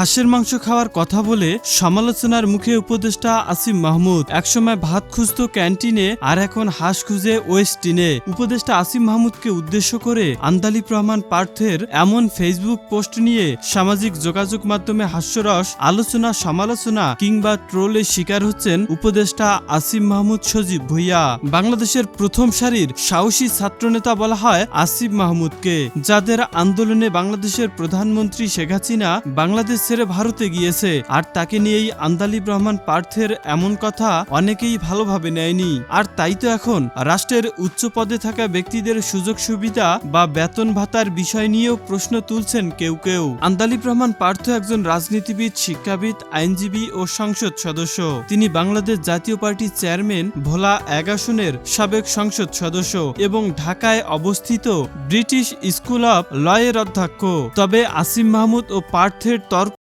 হাঁসের মাংস খাওয়ার কথা বলে সমালোচনার মুখে উপদেষ্টা আসিম মাহমুদ একসময় ভাত খুঁজতো ক্যান্টিনে আর এখন হাঁস খুঁজে ওয়েস্টিনে। উপদেষ্টা আসিম মাহমুদকে উদ্দেশ্য করে আন্দালিব রহমান পার্থের এমন ফেসবুক পোস্ট নিয়ে সামাজিক যোগাযোগ মাধ্যমে হাস্যরস, আলোচনা, সমালোচনা কিংবা ট্রোলের শিকার হচ্ছেন উপদেষ্টা আসিম মাহমুদ সজীব ভুইয়া। বাংলাদেশের প্রথম সারির সাহসী ছাত্রনেতা বলা হয় আসিফ মাহমুদকে। যাদের আন্দোলনে বাংলাদেশের প্রধানমন্ত্রী শেখ হাসিনা, বাংলাদেশ ছেড়ে ভারতে গিয়েছে। আর তাকে নিয়েই আন্দালিব রহমান পার্থের এমন কথা অনেকেই ভালোভাবে নেয়নি। আর তাই তো এখন রাষ্ট্রের উচ্চ পদে থাকা ব্যক্তিদের সুযোগ সুবিধা বা বেতন ভাতার বিষয় নিয়েও প্রশ্ন তুলছেন কেউ কেউ। আন্দালিব রহমান পার্থ একজন রাজনীতিবিদ, শিক্ষাবিদ, আইনজীবী ও সংসদ সদস্য। তিনি বাংলাদেশ জাতীয় পার্টির চেয়ারম্যান, ভোলা এক আসনের সাবেক সংসদ সদস্য এবং ঢাকায় অবস্থিত ব্রিটিশ স্কুল অব লয়ের অধ্যক্ষ। তবে আসিম মাহমুদ ও পার্থের তর্ক